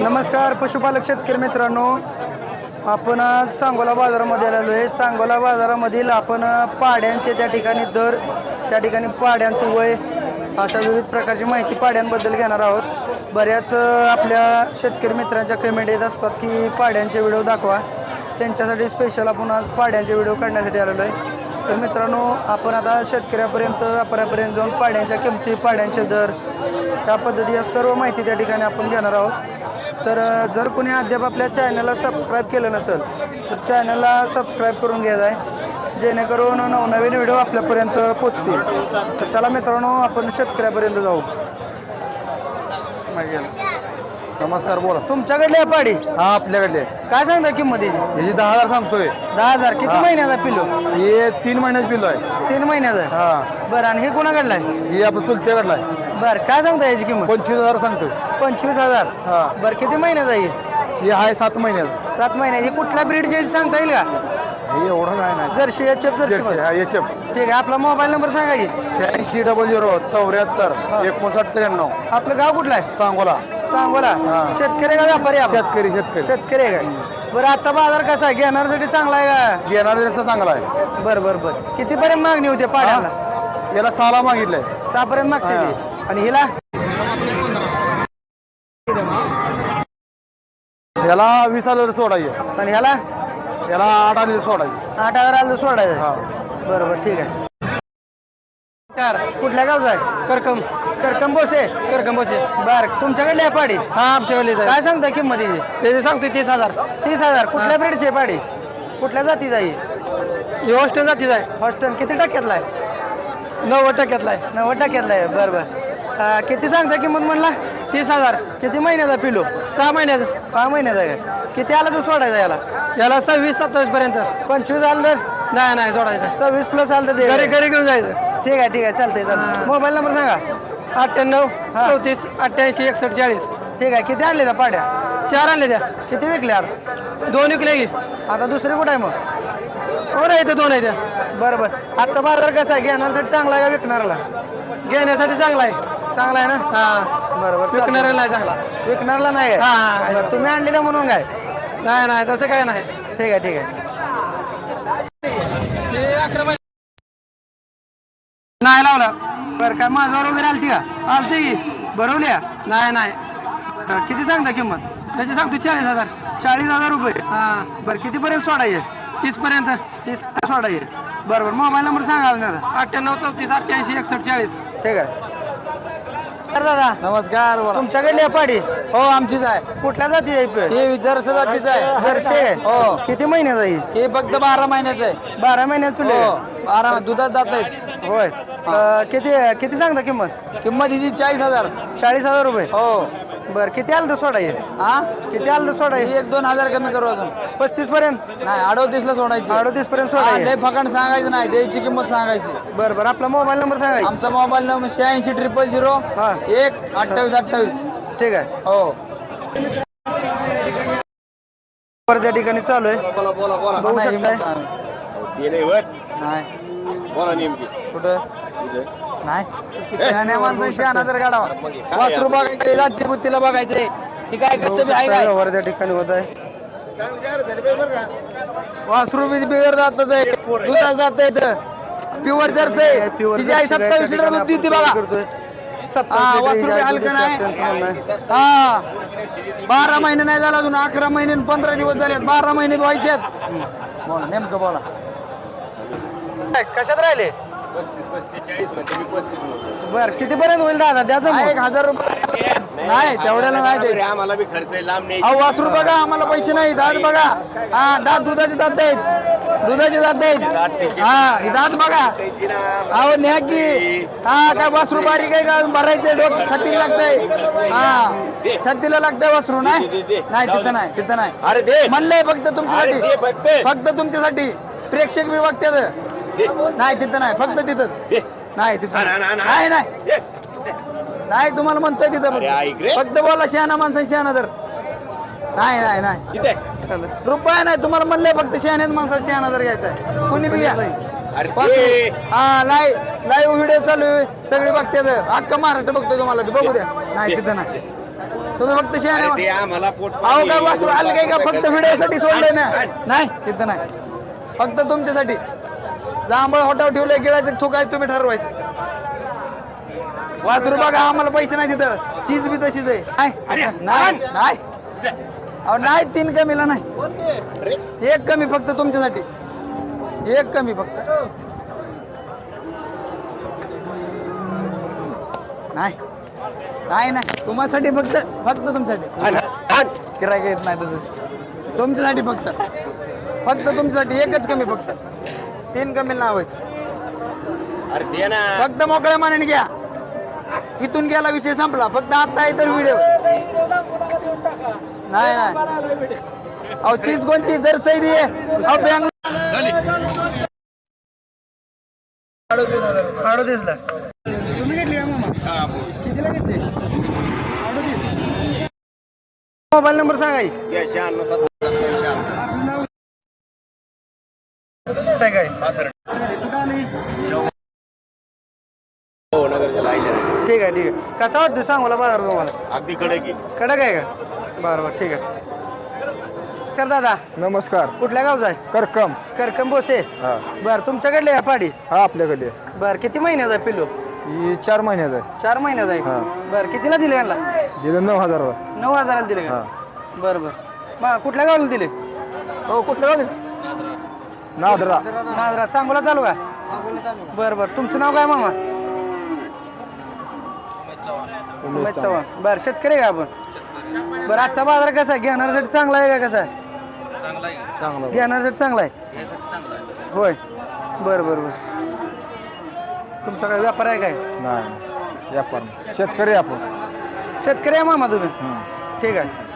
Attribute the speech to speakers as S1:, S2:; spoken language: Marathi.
S1: नमस्कार पशुपालक शेतकरी मित्रांनो. आपण आज सांगोला बाजारामध्ये आलेलो आहे. सांगोला बाजारामधील आपण पाड्यांचे त्या ठिकाणी दर त्या ठिकाणी पाड्यांचं वय अशा विविध प्रकारची माहिती पाड्यांबद्दल घेणार आहोत. बऱ्याच आपल्या शेतकरी मित्रांच्या कमेंट येत असतात की पाड्यांचे व्हिडिओ दाखवा. त्यांच्यासाठी स्पेशल आपण आज पाड्यांचे व्हिडिओ काढण्यासाठी आलेलो आहे. तर मित्रांनो आपण आता शेतकऱ्यापर्यंत आपल्यापर्यंत जाऊन पाड्यांच्या किमती पाड्यांचे दर त्या पद्धती या सर्व माहिती त्या ठिकाणी आपण घेणार आहोत. तर जर कोणी अद्याप आपल्या चॅनलला सबस्क्राईब केलं नसेल तर चॅनलला सबस्क्राईब करून घ्यायचं आहे जेणेकरून नवनवीन व्हिडिओ आपल्यापर्यंत पोचतील. तर चला मित्रांनो आपण शेतकऱ्यापर्यंत जाऊ.
S2: नमस्कार बोला.
S1: तुमच्याकडली आहे पाडी?
S2: हा आपल्याकडले
S1: काय सांगता किंमत याची?
S2: दहा हजार सांगतोय.
S1: दहा हजार. किती. महिन्याचा पिलो?
S2: हे तीन महिन्यात बिल आहे.
S1: तीन महिन्याचा? आहे.
S2: हा.
S1: बरं आणि हे कोणाकडलं आहे?
S2: हे आपण चुलत्याकडला आहे.
S1: बरं काय सांगता याची किंमत?
S2: पंचवीस हजार सांगतोय.
S1: पंचवीस हजार.
S2: हा.
S1: बरं किती महिन्याचा आहे?
S2: हे आहे सात महिन्यात
S1: सात महिन्याची. कुठल्या ब्रीडची सांगता येईल का?
S2: हे एवढं काय नाही.
S1: Jersey H F
S2: jersey
S1: jersey
S2: हा एच एफ
S1: ठीक आहे आपला मोबाईल नंबर सांगा की.
S2: शहाऐंशी डबल झिरो चौऱ्याहत्तर एकोणसाठ त्र्याण्णव.
S1: आपलं गाव कुठलं आहे?
S2: सांगोला.
S1: सांगोला.
S2: हा.
S1: शेतकरी का व्यापारी आपण?
S2: शेतकरी शेतकरी.
S1: शेतकरी आहे का? बरं आजचा बाजार कसा आहे? घेणाऱ्यासाठी चांगला आहे का?
S2: घेणारा रस्ता चांगला आहे.
S1: बरं बरं बरं. कितीपर्यंत मागणी होते पाड्याला?
S2: हा? याला साला मागितलंय.
S1: सहापर्यंत मागते
S2: हा.
S1: ती. आणि हिला?
S2: याला वीस हजार सोडायचे.
S1: आणि ह्याला?
S2: याला आठ हजार सोडायचे.
S1: आठ हजार आलं सोडायचं?
S2: हा.
S1: बरं बरं ठीक आहे. कार कुठल्या गावचा आहे? करकम. करकम बोसे? करकम बोसे. बर तुमच्याकडली आहे पाडी? हा आमच्याकडली काय सांगता किंमत त्याची सांगतोय तीस हजार. तीस हजार. कुठल्या ब्रेडची आहे पाडी? कुठल्या जातीचा आहे? हॉस्टेल जातीचा आहे. हॉस्टेल किती टक्क्यातला आहे? नव्वद टक्क्यातला आहे. नव्वद टक्क्यातला आहे बरं बरं. अं, किती सांगता किंमत म्हणला? तीस हजार. किती महिन्याचा पिलो सहा महिन्याचा. सहा महिन्याचा आहे का? किती आलं तर सोडायचा याला? याला सव्वीस सत्तावीस पर्यंत. पंचवीस आलं तर? नाही नाही सोडायचं. सव्वीस प्लस आलं तर घरी घरी घेऊन जायचं. ठीक आहे ठीक आहे. चालतंय चालतंय. मोबाईल नंबर सांगा. अठ्ठ्याण्णव चौतीस अठ्ठ्याऐंशी एकसष्ट चाळीस. ठीक आहे. किती आणले त्या पाड्या? चार आणले त्या. किती विकल्या आता? दोन विकले की. आता दुसरी कुठं आहे मग? हो नाही इथं दोन आहे त्या. बरं बरं. आजचा बाजार कसा आहे? घेण्यासाठी चांगला आहे का विकणाऱ्याला? घेण्यासाठी चांगला आहे. चांगला आहे ना? हा. बरोबर विकणाऱ्याला नाही चांगला. विकणाऱ्याला नाही आहे? हा. तुम्ही आणली ना म्हणून काय? नाही नाही तसं काय नाही. ठीक आहे ठीक आहे. नाही लावला. बरं काय माझ्यावर वगैरे आलती का? आलती की. भरवल्या नाही नाही. किती सांगता किंमत? त्याची सांगतो चाळीस हजार. चाळीस हजार रुपये? हा. बरं कितीपर्यंत सोडायचे? तीस पर्यंत. तीस सोडायचे. बरं बरं मोबाईल नंबर सांगा ना अठ्ठ्याण्णव चौतीस अठ्ठ्याऐंशी एकसष्ट चाळीस. ठीक आहे. तर दादा.
S2: नमस्कार बोला.
S1: तुमच्याकडली आहे पाडी
S2: हो आमचीच आहे.
S1: कुठल्या जाती आहे
S2: हे जरस जातीचं आहे.
S1: जर्सी आहे.
S2: हो.
S1: किती महिन्याचा आहे
S2: हे? फक्त बारा महिन्याचं आहे.
S1: बारा महिन्यात तुले
S2: हो बारा दुधात जात आहेत.
S1: होय. अं, किती किती सांगता किंमत?
S2: किंमत हिची चाळीस हजार.
S1: चाळीस हजार रुपये.
S2: हो.
S1: बरं किती आलं तर सोडायचे
S2: हा?
S1: किती आलं तर
S2: ही?
S1: सोडायचे
S2: एक दोन हजार कमी करू अजून.
S1: पस्तीस पर्यंत?
S2: नाही अडोतीस ला सोडायची.
S1: अडोतीस पर्यंत
S2: हा,
S1: सोडायचे
S2: लय फकाण सांगायचं नाही द्यायची किंमत सांगायची.
S1: बरं बरं आपला मोबाईल नंबर सांगा
S2: आमचा मोबाईल नंबर शहाऐंशी ट्रिपल झिरो
S1: हा.
S2: एक अठ्ठावीस अठ्ठावीस.
S1: ठीक आहे.
S2: हो.
S1: बरं त्या ठिकाणी चालू आहे. बघू शकताय.
S2: नाही. कुठं? नाही. शहाण्या माणसाची शहाणा तर काढावा. वासरू बघायचे जाती बुत्तीला बघायचे. ही काय कसं बी आहे काय?
S1: त्या ठिकाणी होत आहे.
S2: वासरू बी बिगर जातच आहे. दुधात जात आहे प्युअर जर्स आहे तिची आई सत्तावीस लिटर दूध देते बघा.
S1: करतोय.
S2: हा,
S1: 27
S2: वासरू बी
S1: ही
S2: हलकं नाही. हा. बारा महिने नाही झाला अजून अकरा महिने आणि पंधरा दिवस झालेत बारा महिने व्हायचे बोला नेमकं बोला.
S1: काय, कशात राहिले?
S3: पस्तीस पस्तीस चाळीसमध्ये मी पस्तीसमध्ये
S1: बर किती पर्यंत होईल दादा? द्याचं
S2: हा,
S1: मग.
S2: एक हजार रुपये. नाही तेवढ्याला नाही द्यायचं.
S3: आम्हाला बी खर्च आहे, लांब नाही
S2: अहो वासरू बघा आम्हाला पैसे नाही दात बघा. हा दात दुधाचे दात आहेत दुधाचे दात आहेत हा हे दात बघा. अहो न्या की हा काय वासरू बारीक आहे का? भरायचे डोक छातीला लागतंय. हा. छातीला लागतंय वासरू नाही? नाही तिथं नाही तिथं नाही.
S3: अरे दे.
S2: म्हणलंय फक्त
S3: अरे दे
S2: तुमच्यासाठी
S3: फक्त.
S2: फक्त तुमच्यासाठी. प्रेक्षक बी बघतात.
S3: दे.
S2: नाही तिथं नाही फक्त तिथंच. नाही तिथं. नाही. नाही. नाही. तुम्हाला म्हणतोय तिथं फक्त. बोला शहाणा माणसं शहाणा तर. नाही नाही नाही. रुपया नाही तुम्हाला म्हणलंय फक्त शहाण्यात माणसाला शहाणा जर घ्यायचा कुणी बी घ्या. हा लाईव्ह लाईव्ह व्हिडिओ चालू आहे. सगळे बघतात अख्खा महाराष्ट्र बघतोय तुम्हाला. बघू द्या. नाही तिथं नाही. तुम्ही फक्त
S3: अरे
S2: शहाणे
S3: ते आम्हाला पोट
S2: अहो काय वासरू आलं काय का? फक्त व्हिडिओसाठी सोडलंय ना नाही तिथं नाही. फक्त तुमच्यासाठी. जांभळ होटाव ठेवलंय गिळाचं थुक आहे तुम्ही ठरवायचं वासरू बघा आम्हाला पैसे नाही तिथं. चीज बी तशीच आहे. नाही अहो नाही तीन कमीला नाही. एक कमी फक्त तुमच्यासाठी. एक कमी फक्त. नाही. नाही नाही. तुम्हासाठी फक्त फक्त तुमच्यासाठी. गिरायक येत नाही तसं. तुमच्यासाठी फक्त. फक्त तुमच्यासाठी एकच कमी फक्त. तीन कमी लावायचं
S3: अरे दे ना.
S2: फक्त मोकळ्या मानाने घ्या. इथून गेला विषय संपला. फक्त आता आहे तर व्हिडिओ नाही नाही. अहो चीज कोणची? जर सही दे. अहो बँग
S1: अडोतीसला. तुम्ही घेतली का मामा कितीला घेतली? अडोतीस मोबाईल नंबर सांगा. की.
S3: या शहाण्णव सत्तर शहाण्णव.
S1: नाव काय?
S3: हो नगरच्या
S1: ठीक आहे ठीक आहे. कसा वाटतो सांगोला बाजार तुम्हाला.
S3: अगदी कडक आहे.
S1: कडक आहे का? बरं बरं ठीक आहे. कर दादा
S2: नमस्कार.
S1: कुठल्या गावचा आहे?
S2: करकम.
S1: करकम बोसे.
S2: हा.
S1: बरं तुमच्याकडले आहे पाडी?
S2: हा आपल्याकडे
S1: बरं किती महिन्याचा आहे पिल्लू?
S2: ही चार महिन्याचा आहे.
S1: चार महिन्याचा आहे
S2: हा.
S1: बरं कितीला दिले यांना?
S2: दिलं नऊ हजार
S1: नऊ हजाराला दिले का? बरं बरं. मग कुठल्या गावाला दिले?
S2: हो कुठलं गाव नादरा.
S1: नाजरा सांगोला चालू का? बरं बरं. तुमचं नाव काय मामा? उमेश चव्हाण. बरं शेतकरी आहे का आपण? बरं आजचा बाजार कसा आहे? घेणाऱ्यासाठी चांगला आहे का कसा आहे?
S2: चांगलं
S1: घेणाऱ्यासाठी चांगला आहे. होय. बरं बरं बरं. तुमचा काय व्यापार आहे काय?
S2: नाही व्यापार शेतकरी आपण.
S1: शेतकरी आहे मामा तुम्ही? ठीक आहे.